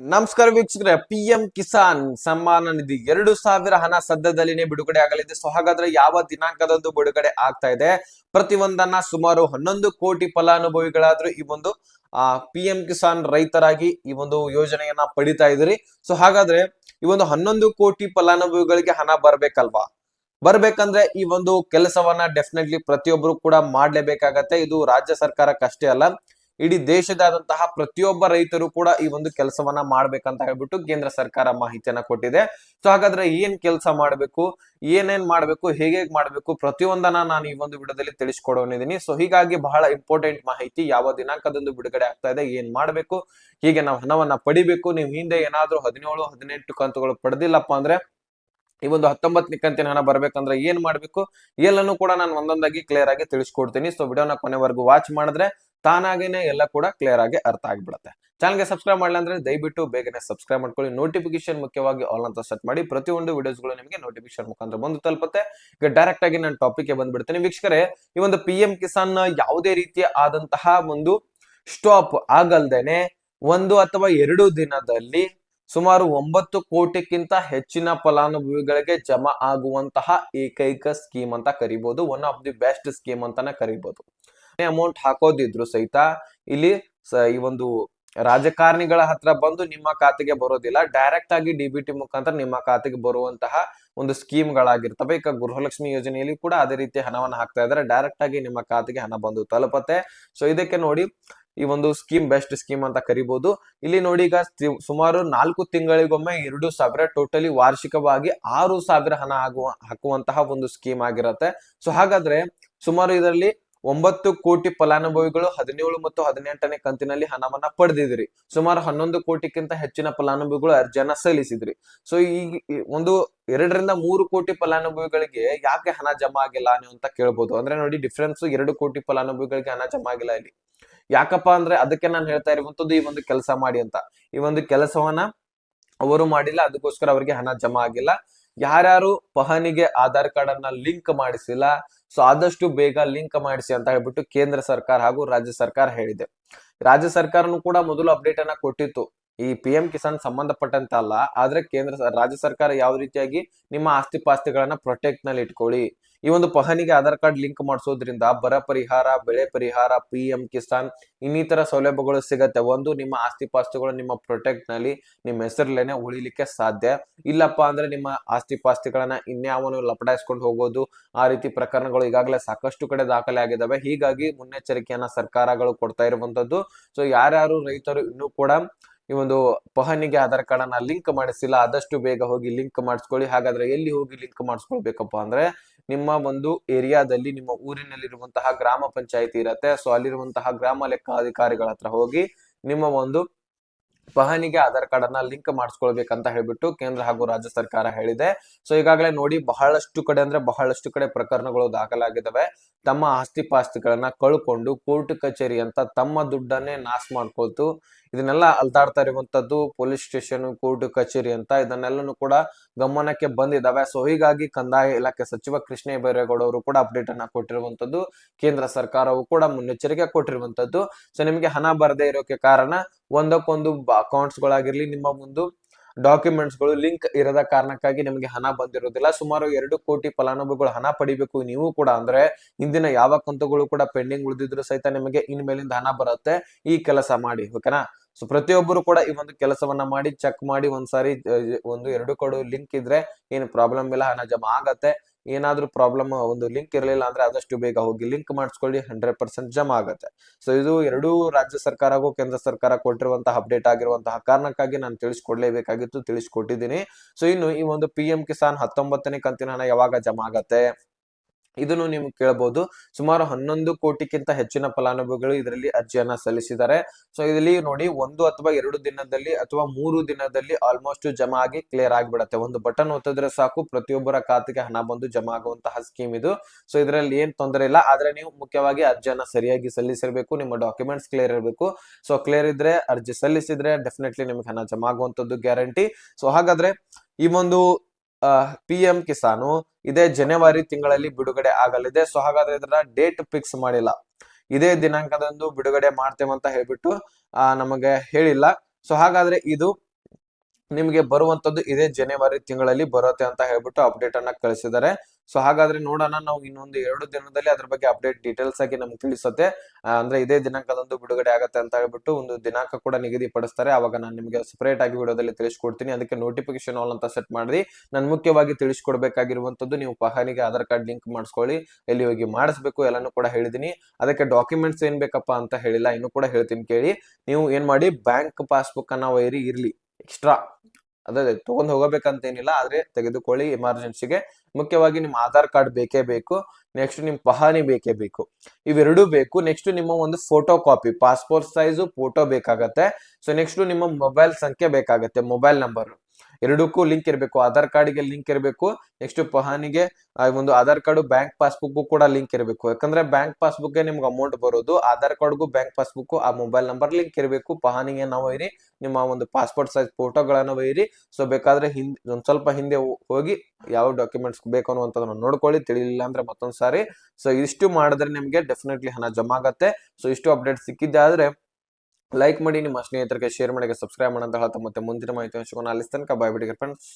ನಮಸ್ಕಾರ ವೀಕ್ಷಕರ P M Kisan Samman Nidhi ಎರಡು ಸಾವಿರ ಹಣ ಸದ್ಯದಲ್ಲಿನೇ ಬಿಡುಗಡೆ ಆಗಲಿದೆ. ಸೊ ಹಾಗಾದ್ರೆ ಯಾವ ದಿನಾಂಕದಂದು ಬಿಡುಗಡೆ ಆಗ್ತಾ ಇದೆ? ಪ್ರತಿಯೊಂದನ್ನ ಸುಮಾರು ಹನ್ನೊಂದು ಕೋಟಿ ಫಲಾನುಭವಿಗಳಾದ್ರೂ ಈ ಒಂದು, ಆ ಪಿ ಎಂ ಕಿಸಾನ್ ರೈತರಾಗಿ ಈ ಒಂದು ಯೋಜನೆಯನ್ನ ಪಡಿತಾ ಇದ್ರಿ ಸೊ ಹಾಗಾದ್ರೆ ಈ ಒಂದು ಹನ್ನೊಂದು ಕೋಟಿ ಫಲಾನುಭವಿಗಳಿಗೆ ಹಣ ಬರ್ಬೇಕಲ್ವಾ? ಬರ್ಬೇಕಂದ್ರೆ ಈ ಒಂದು ಕೆಲಸವನ್ನ ಡೆಫಿನೆಟ್ಲಿ ಪ್ರತಿಯೊಬ್ಬರು ಕೂಡ ಮಾಡ್ಲೇಬೇಕಾಗತ್ತೆ. ಇದು ರಾಜ್ಯ ಸರ್ಕಾರಕ್ಕಷ್ಟೇ ಅಲ್ಲ. ಇಡೀ ದೇಶದಾದಂತಹ ಪ್ರತಿಯೊಬ್ಬ ರೈತರು ಕೂಡ ಈ ಒಂದು ಕೆಲಸವನ್ನ ಮಾಡ್ಬೇಕಂತ ಹೇಳ್ಬಿಟ್ಟು ಕೇಂದ್ರ ಸರ್ಕಾರ ಮಾಹಿತಿಯನ್ನ ಕೊಟ್ಟಿದೆ. ಸೊ ಹಾಗಾದ್ರೆ ಏನ್ ಕೆಲಸ ಮಾಡ್ಬೇಕು, ಏನೇನ್ ಮಾಡ್ಬೇಕು, ಹೇಗೆ ಮಾಡ್ಬೇಕು ಪ್ರತಿಯೊಂದನ್ನ ನಾನು ಈ ಒಂದು ವಿಡಿಯೋದಲ್ಲಿ ತಿಳಿಸ್ಕೊಡೋನಿದ್ದೀನಿ. ಸೊ ಹೀಗಾಗಿ ಬಹಳ ಇಂಪಾರ್ಟೆಂಟ್ ಮಾಹಿತಿ ಯಾವ ದಿನಾಂಕದಂದು ಬಿಡುಗಡೆ ಆಗ್ತಾ ಇದೆ, ಏನ್ ಮಾಡ್ಬೇಕು, ಹೀಗೆ ನಾವು ಹಣವನ್ನ ಪಡಿಬೇಕು, ನೀವು ಹಿಂದೆ ಏನಾದ್ರೂ ಹದಿನೇಳು, ಹದಿನೆಂಟು ಕಂತುಗಳು ಪಡೆದಿಲ್ಲಪ್ಪ ಅಂದ್ರೆ, ಈ ಒಂದು ಹತ್ತೊಂಬತ್ತನೇ ಕಂತಿನ ಹಣ ಬರ್ಬೇಕಂದ್ರೆ ಏನ್ ಮಾಡ್ಬೇಕು, ಎಲ್ಲನೂ ಕೂಡ ನಾನು ಒಂದೊಂದಾಗಿ ಕ್ಲಿಯರ್ ಆಗಿ ತಿಳಿಸ್ಕೊಡ್ತೀನಿ. ಸೊ ವಿಡಿಯೋನ ಕೊನೆವರೆಗೂ ವಾಚ್ ಮಾಡಿದ್ರೆ ತಾನಾಗೇನೆ ಎಲ್ಲ ಕೂಡ ಕ್ಲಿಯರ್ ಆಗಿ ಅರ್ಥ ಆಗಿಬಿಡುತ್ತೆ. ಚಾನಲ್ಗೆ ಸಬ್ಸ್ಕ್ರೈಬ್ ಮಾಡಲಿಲ್ಲ ಅಂದ್ರೆ ದಯವಿಟ್ಟು ಬೇಗನೆ ಸಬ್ಸ್ಕ್ರೈಬ್ ಮಾಡ್ಕೊಳ್ಳಿ. ನೋಟಿಫಿಕೇಶನ್ ಮುಖ್ಯವಾಗಿ ಆಲ್ ಅಂತ ಸೆಟ್ ಮಾಡಿ ಪ್ರತಿಯೊಂದು ವಿಡಿಯೋಸ್ಗಳು ನಿಮಗೆ ನೋಟಿಫಿಕೇಶನ್ ಮುಖಾಂತರ ಬಂದು ತಲುಪುತ್ತೆ. ಈಗ ಡೈರೆಕ್ಟ್ ಆಗಿ ನಾನು ಟಾಪಿಕ್ ಬಂದ್ಬಿಡ್ತೇನೆ. ವೀಕ್ಷಕರೇ, ಈ ಒಂದು ಪಿ ಎಂ ಕಿಸಾನ್ ಯಾವುದೇ ರೀತಿಯ ಆದಂತಹ ಒಂದು ಸ್ಟಾಪ್ ಆಗಲ್ದೇನೆ ಒಂದು ಅಥವಾ ಎರಡು ದಿನದಲ್ಲಿ ಸುಮಾರು ಒಂಬತ್ತು ಕೋಟಿಗಿಂತ ಹೆಚ್ಚಿನ ಫಲಾನುಭವಿಗಳಿಗೆ ಜಮಾ ಆಗುವಂತಹ ಏಕೈಕ ಸ್ಕೀಮ್ ಅಂತ ಕರಿಬಹುದು one of the best scheme ಅಂತಾನೆ ಕರಿಬಹುದು ಅಮೌಂಟ್ ಹಾಕೋದಿದ್ರು ಸಹಿತ ಇಲ್ಲಿ ಈ ಒಂದು ರಾಜಕಾರಣಿಗಳ ಹತ್ರ ಬಂದು ನಿಮ್ಮ ಖಾತೆಗೆ ಬರೋದಿಲ್ಲ. ಡೈರೆಕ್ಟ್ ಆಗಿ ಡಿ ಬಿ ಟಿ ಮುಖಾಂತರ ನಿಮ್ಮ ಖಾತೆಗೆ ಬರುವಂತಹ ಒಂದು ಸ್ಕೀಮ್ ಗಳಾಗಿರ್ತವೆ ಈಗ ಗೃಹಲಕ್ಷ್ಮಿ ಯೋಜನೆಯಲ್ಲಿ ಕೂಡ ಅದೇ ರೀತಿ ಹಣವನ್ನು ಹಾಕ್ತಾ ಇದ್ದಾರೆ. ಡೈರೆಕ್ಟ್ ಆಗಿ ನಿಮ್ಮ ಖಾತೆಗೆ ಹಣ ಬಂದು ತಲುಪತ್ತೆ. ಸೊ ಇದಕ್ಕೆ ನೋಡಿ ಈ ಒಂದು ಸ್ಕೀಮ್, ಬೆಸ್ಟ್ ಸ್ಕೀಮ್ ಅಂತ ಕರಿಬಹುದು ಇಲ್ಲಿ ನೋಡಿ ಈಗ ಸುಮಾರು ನಾಲ್ಕು ತಿಂಗಳಿಗೊಮ್ಮೆ ಎರಡು ಸಾವಿರ ಟೋಟಲಿ ವಾರ್ಷಿಕವಾಗಿ ಆರು ಸಾವಿರ ಹಣ ಆಗುವ, ಹಾಕುವಂತಹ ಒಂದು ಸ್ಕೀಮ್ ಆಗಿರುತ್ತೆ. ಸೊ ಹಾಗಾದ್ರೆ ಸುಮಾರು ಇದರಲ್ಲಿ ಒಂಬತ್ತು ಕೋಟಿ ಫಲಾನುಭವಿಗಳು ಹದಿನೇಳು ಮತ್ತು ಹದಿನೆಂಟನೇ ಕಂತಿನಲ್ಲಿ ಹಣವನ್ನ ಪಡೆದಿದ್ರಿ. ಸುಮಾರು ಹನ್ನೊಂದು ಕೋಟಿಗಿಂತ ಹೆಚ್ಚಿನ ಫಲಾನುಭವಿಗಳು ಅರ್ಜಿಯನ್ನ ಸಲ್ಲಿಸಿದ್ರಿ. ಸೊ ಈ ಒಂದು ಎರಡರಿಂದ ಮೂರು ಕೋಟಿ ಫಲಾನುಭವಿಗಳಿಗೆ ಯಾಕೆ ಹಣ ಜಮಾ ಆಗಿಲ್ಲ ನೀವು ಅಂತ ಕೇಳ್ಬೋದು. ಅಂದ್ರೆ ನೋಡಿ ಡಿಫ್ರೆನ್ಸ್ ಎರಡು ಕೋಟಿ ಫಲಾನುಭವಿಗಳಿಗೆ ಹಣ ಜಮಾ ಆಗಿಲ್ಲ ಇಲ್ಲಿ. ಯಾಕಪ್ಪ ಅಂದ್ರೆ ಅದಕ್ಕೆ ನಾನು ಹೇಳ್ತಾ ಇರುವಂತದ್ದು ಈ ಒಂದು ಕೆಲಸ ಮಾಡಿ ಅಂತ. ಈ ಒಂದು ಕೆಲಸವನ್ನ ಅವರು ಮಾಡಿಲ್ಲ, ಅದಕ್ಕೋಸ್ಕರ ಅವರಿಗೆ ಹಣ ಜಮಾ ಆಗಿಲ್ಲ. ಯಾರ್ಯಾರು ಪಹನಿಗೆ ಆಧಾರ್ ಕಾರ್ಡ್ ಅನ್ನ ಲಿಂಕ್ ಮಾಡಿಸಿಲ್ಲ, ಸೊ ಆದಷ್ಟು ಬೇಗ ಲಿಂಕ್ ಮಾಡಿಸಿ ಅಂತ ಹೇಳ್ಬಿಟ್ಟು ಕೇಂದ್ರ ಸರ್ಕಾರ ಹಾಗೂ ರಾಜ್ಯ ಸರ್ಕಾರ ಹೇಳಿದೆ. ರಾಜ್ಯ ಸರ್ಕಾರನು ಕೂಡ ಮೊದಲು ಅಪ್ಡೇಟ್ ಅನ್ನ ಕೊಟ್ಟಿತ್ತು. ಈ ಪಿ ಎಂ ಕಿಸಾನ್ ಸಂಬಂಧಪಟ್ಟಂತ ಅಲ್ಲ, ಆದ್ರೆ ಕೇಂದ್ರ ರಾಜ್ಯ ಸರ್ಕಾರ ಯಾವ ರೀತಿಯಾಗಿ ನಿಮ್ಮ ಆಸ್ತಿ ಪಾಸ್ತಿಗಳನ್ನ ಪ್ರೊಟೆಕ್ಟ್ನಲ್ಲಿ ಇಟ್ಕೊಳ್ಳಿ. ಈ ಒಂದು ಪಹನಿಗೆ ಆಧಾರ್ ಕಾರ್ಡ್ ಲಿಂಕ್ ಮಾಡಿಸೋದ್ರಿಂದ ಬರ ಪರಿಹಾರ, ಬೆಳೆ ಪರಿಹಾರ ಪಿ ಎಂ ಕಿಸಾನ್ ಇನ್ನಿತರ ಸೌಲಭ್ಯಗಳು ಸಿಗತ್ತೆ. ಒಂದು, ನಿಮ್ಮ ಆಸ್ತಿ ಪಾಸ್ತಿಗಳು ನಿಮ್ಮ ಪ್ರೊಟೆಕ್ಟ್ನಲ್ಲಿ ನಿಮ್ಮ ಹೆಸರಲ್ಲೇನೆ ಉಳಿಲಿಕ್ಕೆ ಸಾಧ್ಯ. ಇಲ್ಲಪ್ಪ ಅಂದ್ರೆ ನಿಮ್ಮ ಆಸ್ತಿ ಪಾಸ್ತಿಗಳನ್ನ ಇನ್ಯಾವನು ಲಪಡಾಯಿಸ್ಕೊಂಡು ಹೋಗೋದು, ಆ ರೀತಿ ಪ್ರಕರಣಗಳು ಈಗಾಗಲೇ ಸಾಕಷ್ಟು ಕಡೆ ದಾಖಲೆ ಆಗಿದ್ದಾವೆ ಹೀಗಾಗಿ ಮುನ್ನೆಚ್ಚರಿಕೆಯನ್ನ ಸರ್ಕಾರಗಳು ಕೊಡ್ತಾ ಇರುವಂತದ್ದು. ಸೊ ಯಾರ್ಯಾರು ರೈತರು ಇನ್ನೂ ಕೂಡ ಈ ಒಂದು ಪಹನಿಗೆ ಆಧಾರ್ ಕಾರ್ಡ್ ಅನ್ನ ಲಿಂಕ್ ಮಾಡಿಸಿಲ್ಲ, ಆದಷ್ಟು ಬೇಗ ಹೋಗಿ ಲಿಂಕ್ ಮಾಡಿಸ್ಕೊಳ್ಳಿ. ಹಾಗಾದ್ರೆ ಎಲ್ಲಿ ಹೋಗಿ ಲಿಂಕ್ ಮಾಡಿಸ್ಕೊಳ್ಬೇಕಪ್ಪ ಅಂದ್ರೆ ನಿಮ್ಮ ಒಂದು ಏರಿಯಾದಲ್ಲಿ ನಿಮ್ಮ ಊರಿನಲ್ಲಿರುವಂತಹ ಗ್ರಾಮ ಪಂಚಾಯತಿ ಇರತ್ತೆ. ಸೊ ಅಲ್ಲಿರುವಂತಹ ಗ್ರಾಮ ಲೆಕ್ಕಾಧಿಕಾರಿಗಳ ಹತ್ರ ಹೋಗಿ ನಿಮ್ಮ ಒಂದು ಪಹನಿಗೆ ಆಧಾರ್ ಕಾರ್ಡ್ ಅನ್ನ ಲಿಂಕ್ ಮಾಡಿಸ್ಕೊಳ್ಬೇಕಂತ ಹೇಳ್ಬಿಟ್ಟು ಕೇಂದ್ರ ಹಾಗೂ ರಾಜ್ಯ ಸರ್ಕಾರ ಹೇಳಿದೆ. ಸೊ ಈಗಾಗಲೇ ನೋಡಿ ಬಹಳಷ್ಟು ಕಡೆ ಅಂದ್ರೆ ಬಹಳಷ್ಟು ಕಡೆ ಪ್ರಕರಣಗಳು ದಾಖಲಾಗಿದ್ದಾವೆ ತಮ್ಮ ಆಸ್ತಿ ಪಾಸ್ತಿಗಳನ್ನ ಕಳ್ಕೊಂಡು ಕೋರ್ಟ್ ಕಚೇರಿ ಅಂತ ತಮ್ಮ ದುಡ್ಡನ್ನೇ ನಾಶ ಮಾಡ್ಕೊಳ್ತು. ಇದನ್ನೆಲ್ಲ ಅಲ್ದಾಡ್ತಾ ಇರುವಂತದ್ದು ಪೊಲೀಸ್ ಸ್ಟೇಷನ್, ಕೋರ್ಟ್, ಕಚೇರಿ ಅಂತ ಇದನ್ನೆಲ್ಲನೂ ಕೂಡ ಗಮನಕ್ಕೆ ಬಂದಿದ್ದಾವೆ. ಸೊ ಹೀಗಾಗಿ ಕಂದಾಯ ಇಲಾಖೆ ಸಚಿವ ಕೃಷ್ಣ ಬೈರೇಗೌಡ ಅವರು ಕೂಡ ಅಪ್ಡೇಟ್ ಅನ್ನ ಕೊಟ್ಟಿರುವಂತದ್ದು ಕೇಂದ್ರ ಸರ್ಕಾರವು ಕೂಡ ಮುನ್ನೆಚ್ಚರಿಕೆ ಕೊಟ್ಟಿರುವಂತದ್ದು ಸೊ ನಿಮಗೆ ಹಣ ಬರದೇ ಇರೋಕೆ ಕಾರಣ ಒಂದಕ್ಕೊಂದು ಅಕೌಂಟ್ಸ್ ಗಳಾಗಿರ್ಲಿ, ನಿಮ್ಮ ಒಂದು ಡಾಕ್ಯುಮೆಂಟ್ಸ್ಗಳು ಲಿಂಕ್ ಇರದ ಕಾರಣಕ್ಕಾಗಿ ನಿಮಗೆ ಹಣ ಬಂದಿರೋದಿಲ್ಲ. ಸುಮಾರು ಎರಡು ಕೋಟಿ ಫಲಾನುಭವಿಗಳು ಹಣ ಪಡಿಬೇಕು ನೀವು ಕೂಡ. ಅಂದ್ರೆ ಇಂದಿನ ಯಾವ ಕಂತುಗಳು ಕೂಡ ಪೆಂಡಿಂಗ್ ಉಳಿದಿದ್ರು ಸಹಿತ ನಿಮಗೆ ಇನ್ಮೇಲಿಂದ ಹಣ ಬರುತ್ತೆ. ಈ ಕೆಲಸ ಮಾಡಿ, ಓಕೆನಾ? ಸೊ ಪ್ರತಿಯೊಬ್ಬರು ಕೂಡ ಈ ಒಂದು ಕೆಲಸವನ್ನ ಮಾಡಿ ಚೆಕ್ ಮಾಡಿ, ಒಂದ್ಸಾರಿ ಒಂದು ಎರಡು ಕಡೆ ಲಿಂಕ್ ಇದ್ರೆ ಏನು ಪ್ರಾಬ್ಲಮ್ ಇಲ್ಲ, ಹಣ ಜಮಾ ಆಗತ್ತೆ. ಏನಾದ್ರೂ ಪ್ರಾಬ್ಲಮ್ ಒಂದು ಲಿಂಕ್ ಇರಲಿಲ್ಲ ಅಂದ್ರೆ ಆದಷ್ಟು ಬೇಗ ಹೋಗಿ ಲಿಂಕ್ ಮಾಡಿಸ್ಕೊಳ್ಳಿ ಹಂಡ್ರೆಡ್ ಪರ್ಸೆಂಟ್ ಜಮಾ ಆಗುತ್ತೆ. ಸೊ ಇದು ಎರಡೂ ರಾಜ್ಯ ಸರ್ಕಾರಕ್ಕೂ ಕೇಂದ್ರ ಸರ್ಕಾರ ಕೊಟ್ಟಿರುವಂತಹ ಅಪ್ಡೇಟ್ ಆಗಿರುವಂತಹ ಕಾರಣಕ್ಕಾಗಿ ನಾನು ತಿಳಿಸ್ಕೊಡ್ಲೇಬೇಕಾಗಿತ್ತು, ತಿಳಿಸ್ಕೊಟ್ಟಿದ್ದೀನಿ. ಸೊ ಇನ್ನು ಈ ಒಂದು ಪಿ ಎಂ ಕಿಸಾನ್ ಹತ್ತೊಂಬತ್ತನೇ ಕಂತಿನ ಹಣ ಯಾವಾಗ ಜಮಾ ಆಗತ್ತೆ? ಇದನ್ನು ನೀವು ಕೇಳಬಹುದು. ಸುಮಾರು ಹನ್ನೊಂದು ಕೋಟಿಗಿಂತ ಹೆಚ್ಚಿನ ಫಲಾನುಭವಿಗಳು ಇದರಲ್ಲಿ ಅರ್ಜಿಯನ್ನ ಸಲ್ಲಿಸಿದ್ದಾರೆ. ಸೊ ಇದರಲ್ಲಿ ನೋಡಿ, ಒಂದು ಅಥವಾ ಎರಡು ದಿನದಲ್ಲಿ ಅಥವಾ ಮೂರು ದಿನದಲ್ಲಿ ಆಲ್ಮೋಸ್ಟ್ ಜಮಾ ಆಗಿ ಕ್ಲಿಯರ್ ಆಗಿಬಿಡತ್ತೆ. ಒಂದು ಬಟನ್ ಒತ್ತಿದ್ರೆ ಸಾಕು, ಪ್ರತಿಯೊಬ್ಬರ ಖಾತೆಗೆ ಹಣ ಬಂದು ಜಮಾ ಆಗುವಂತಹ ಸ್ಕೀಮ್ ಇದು. ಸೊ ಇದರಲ್ಲಿ ಏನ್ ತೊಂದರೆ ಇಲ್ಲ. ಆದ್ರೆ ನೀವು ಮುಖ್ಯವಾಗಿ ಅರ್ಜಿಯನ್ನ ಸರಿಯಾಗಿ ಸಲ್ಲಿಸಿರ್ಬೇಕು, ನಿಮ್ಮ ಡಾಕ್ಯುಮೆಂಟ್ಸ್ ಕ್ಲಿಯರ್ ಇರಬೇಕು. ಸೊ ಕ್ಲಿಯರ್ ಇದ್ರೆ, ಅರ್ಜಿ ಸಲ್ಲಿಸಿದ್ರೆ ಡೆಫಿನೆಟ್ಲಿ ನಿಮಗೆ ಹಣ ಜಮಾ ಆಗುವಂತದ್ದು ಗ್ಯಾರಂಟಿ ಸೊ ಹಾಗಾದ್ರೆ ಈ ಒಂದು ಪಿ ಎಂ ಕಿಸಾನು ಇದೇ ಜನವರಿ ತಿಂಗಳಲ್ಲಿ ಬಿಡುಗಡೆ ಆಗಲಿದೆ. ಸೊ ಹಾಗಾದ್ರೆ ಇದರ ಡೇಟ್ ಫಿಕ್ಸ್ ಮಾಡಿಲ್ಲ. ಇದೇ ದಿನಾಂಕದಂದು ಬಿಡುಗಡೆ ಮಾಡ್ತೇವೆ ಅಂತ ಹೇಳ್ಬಿಟ್ಟು ಆ, ನಮಗೆ ಹೇಳಿಲ್ಲ. ಸೊ ಹಾಗಾದ್ರೆ ಇದು ನಿಮಗೆ ಬರುವಂತದ್ದು ಇದೇ ಜನವರಿ ತಿಂಗಳಲ್ಲಿ ಬರುತ್ತೆ ಅಂತ ಹೇಳ್ಬಿಟ್ಟು ಅಪ್ಡೇಟ್ ಅನ್ನ ಕಳಿಸಿದ್ದಾರೆ. ಸೊ ಹಾಗಾದ್ರೆ ನೋಡೋಣ. ನಾವು ಇನ್ನೊಂದು ಎರಡು ದಿನದಲ್ಲಿ ಅದ್ರ ಬಗ್ಗೆ ಅಪ್ಡೇಟ್ ಡೀಟೇಲ್ಸ್ ಆಗಿ ನಮ್ಗೆ ತಿಳಿಸುತ್ತೆ. ಅಂದ್ರೆ ಇದೇ ದಿನಾಂಕದಂದು ಬಿಡುಗಡೆ ಆಗತ್ತೆ ಅಂತ ಹೇಳ್ಬಿಟ್ಟು ಒಂದು ದಿನಾಂಕ ಕೂಡ ನಿಗದಿಪಡಿಸ್ತಾರೆ. ಅವಾಗ ನಾನು ನಿಮಗೆ ಸಪರೇಟ್ ಆಗಿ ವಿಡಿಯೋದಲ್ಲಿ ತಿಳಿಸ್ಕೊಡ್ತೀನಿ. ಅದಕ್ಕೆ ನೋಟಿಫಿಕೇಶನ್ ಆಲ್ ಅಂತ ಸೆಟ್ ಮಾಡಿ ನಾನು ಮುಖ್ಯವಾಗಿ ತಿಳಿಸ್ಕೊಡ್ಬೇಕಾಗಿರುವಂತದ್ದು ನೀವು ಪಹಾನಿಗೆ ಆಧಾರ್ ಕಾರ್ಡ್ ಲಿಂಕ್ ಮಾಡಿಸ್ಕೊಳ್ಳಿ. ಎಲ್ಲಿ ಹೋಗಿ ಮಾಡಿಸ್ಬೇಕು ಎಲ್ಲಾನು ಕೂಡ ಹೇಳಿದೀನಿ. ಅದಕ್ಕೆ ಡಾಕ್ಯುಮೆಂಟ್ಸ್ ಏನ್ ಬೇಕಪ್ಪ ಅಂತ ಹೇಳಿಲ್ಲ, ಇನ್ನು ಕೂಡ ಹೇಳ್ತೀನಿ ಕೇಳಿ. ನೀವು ಏನ್ ಮಾಡಿ, ಬ್ಯಾಂಕ್ ಪಾಸ್ಬುಕ್ ಅನ್ನ ವೈರಿ ಇರ್ಲಿ. ಎಕ್ಸ್ಟ್ರಾ. ಅದೇ ತಗೊಂಡ್ ಹೋಗಬೇಕಂತೇನಿಲ್ಲ, ಆದ್ರೆ ತೆಗೆದುಕೊಳ್ಳಿ ಎಮರ್ಜೆನ್ಸಿಗೆ ಮುಖ್ಯವಾಗಿ ನಿಮ್ಮ ಆಧಾರ್ ಕಾರ್ಡ್ ಬೇಕೇ ಬೇಕು ನೆಕ್ಸ್ಟ್ ನಿಮ್ ಪಹಾನಿ ಬೇಕೇ ಬೇಕು. ಇವೆರಡೂ ಬೇಕು ನೆಕ್ಸ್ಟ್ ನಿಮ್ಮ ಒಂದು photo copy passport size photo ಬೇಕಾಗತ್ತೆ. ಸೊ ನೆಕ್ಸ್ಟ್ ನಿಮ್ಮ ಮೊಬೈಲ್ ಸಂಖ್ಯೆ ಬೇಕಾಗತ್ತೆ ಮೊಬೈಲ್ ನಂಬರ್ ಎರಡಕ್ಕೂ ಲಿಂಕ್ ಇರಬೇಕು. ಆಧಾರ್ ಕಾರ್ಡ್ಗೆ ಲಿಂಕ್ ಇರಬೇಕು. ನೆಕ್ಸ್ಟ್ ಪಹಾನಿಗೆ ಒಂದು ಆಧಾರ್ ಕಾರ್ಡ್ ಬ್ಯಾಂಕ್ ಪಾಸ್ಬುಕ್ ಕೂಡ ಲಿಂಕ್ ಇರಬೇಕು. ಯಾಕಂದ್ರೆ ಬ್ಯಾಂಕ್ ಪಾಸ್ಬುಕ್ ನಿಮ್ಗೆ ಅಮೌಂಟ್ ಬರೋದು ಆಧಾರ್ ಕಾರ್ಡ್ಗೂ ಬ್ಯಾಂಕ್ ಪಾಸ್ಬುಕ್ ಆ ಮೊಬೈಲ್ ನಂಬರ್ ಲಿಂಕ್ ಇರಬೇಕು. ಪಹಾನಿಗೆ ನಾವು ಇರಿ, ನಿಮ್ಮ ಒಂದು ಪಾಸ್ಪೋರ್ಟ್ ಸೈಜ್ ಫೋಟೋಗಳನ್ನು ಒಯ್ಯಿರಿ ಸೊ ಬೇಕಾದ್ರೆ ಹಿಂದ್, ಒಂದು ಸ್ವಲ್ಪ ಹಿಂದೆ ಹೋಗಿ ಯಾವ ಡಾಕ್ಯುಮೆಂಟ್ಸ್ ಬೇಕು ಅನ್ನುವಂಥದ್ದನ್ನು ನೋಡ್ಕೊಳ್ಳಿ. ತಿಳಿಲಿಲ್ಲ ಅಂದ್ರೆ ಮತ್ತೊಂದ್ ಸಾರಿ ಸೊ ಇಷ್ಟು ಮಾಡಿದ್ರೆ ನಿಮಗೆ ಡೆಫಿನೆಟ್ಲಿ ಹಣ ಜಮಾ ಆಗತ್ತೆ ಸೊ ಇಷ್ಟು ಅಪ್ಡೇಟ್ ಸಿಕ್ಕಿದ್ದೆ ಆದ್ರೆ ಲೈಕ್ ಮಾಡಿ ನಿಮ್ಮ ಸ್ನೇಹಿತರಿಗೆ ಶೇರ್ ಮಾಡಿ ಸಬ್ಸ್ಕ್ರೈಬ್ ಅಂತ ಹೇಳ್ತಾ ಮತ್ತೆ ಮುಂದಿನ ಮಾಹಿತಿ ಹಂಚ್ಕೊಂಡು ಅಲ್ಲಿ ತನಕ ಬಾಯ್ ಬಿಡಿ ಫ್ರೆಂಡ್ಸ್